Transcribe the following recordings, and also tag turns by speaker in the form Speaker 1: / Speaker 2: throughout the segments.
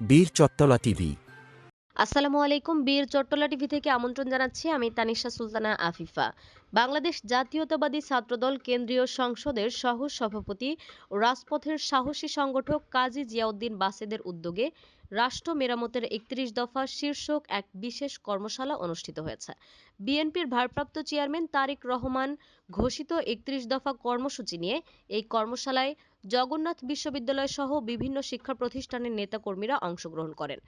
Speaker 1: বীর চত্তলা টিভি
Speaker 2: আসসালামু আলাইকুম, বীর চট্টলা টিভি থেকে আমন্ত্রণ জানাচ্ছি আমি তানিশা সুলতানা আফিফা। বাংলাদেশ জাতীয়তাবাদী ছাত্রদল কেন্দ্রীয় সংসদের সহ সভাপতি রাজপথের সাহসী সংগঠক কাজী জিয়াউদ্দিন বাসেদের উদ্যোগে রাষ্ট্র মেরামতের একত্রিশ দফা শীর্ষক এক বিশেষ কর্মশালা অনুষ্ঠিত হয়েছে। বিএনপির ভারপ্রাপ্ত চেয়ারম্যান তারেক রহমান ঘোষিত একত্রিশ দফা কর্মসূচি নিয়ে এই কর্মশালায় জগন্নাথ বিশ্ববিদ্যালয় সহ বিভিন্ন শিক্ষা প্রতিষ্ঠানের নেতাকর্মীরা অংশগ্রহণ করেন।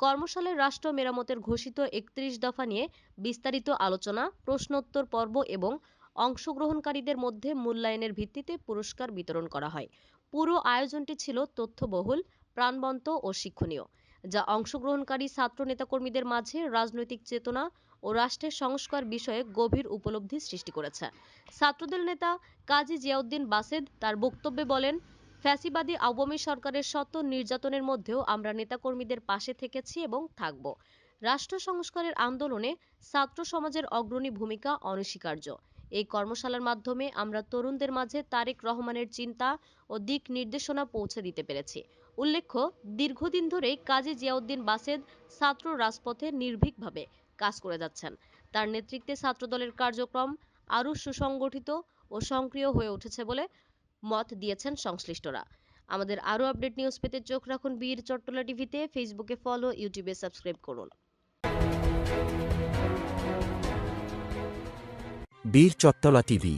Speaker 2: কর্মশালায় রাষ্ট্র মেরামতের ঘোষিত একত্রিশ দফা নিয়ে বিস্তারিত আলোচনা, প্রশ্নোত্তর পর্ব এবং অংশগ্রহণকারীদের মধ্যে মূল্যায়নের ভিত্তিতে পুরস্কার বিতরণ করা হয়। পুরো আয়োজনটি ছিল তথ্যবহুল, প্রাণবন্ত ও শিক্ষণীয়, যা অংশগ্রহণকারী ছাত্র নেতাকর্মীদের মাঝে রাজনৈতিক চেতনা ও রাষ্ট্রের সংস্কার বিষয়ে গভীর উপলব্ধি সৃষ্টি করেছে। ছাত্রদল নেতা কাজী জিয়াউদ্দিন বাসেদ তার বক্তব্যে বলেন ফ্যাসিবাদী আওয়ামী সরকারের শত নির্যাতনের মধ্যেও আমরা নেতাকর্মীদের পাশে থেকেছি এবং থাকব। রাষ্ট্র সংস্কারের আন্দোলনে ছাত্র সমাজের অগ্রণী ভূমিকা অনস্বীকার্য। এই কর্মশালার মাধ্যমে আমরা তরুণদের মাঝে তারেক রহমানের চিন্তা ও দিক নির্দেশনা পৌঁছে দিতে পেরেছি। উল্লেখ্য, দীর্ঘদিন ধরেই কাজী জিয়াউদ্দিন বাসেদ ছাত্র রাজপথে নির্ভীকভাবে কাজ করে যাচ্ছেন। তার নেতৃত্বে ছাত্রদলের কার্যক্রম আরও সুসংগঠিত ও সক্রিয় হয়ে উঠেছে বলে মত দিয়েছেন সংশ্লিষ্টরা। আমাদের আরও আপডেট নিউজ পেতে চোখ রাখুন বীর চট্টলা টিভিতে, ফেসবুকে ফলো, ইউটিউবে সাবস্ক্রাইব করুন।
Speaker 1: বীর চট্টলা টিভি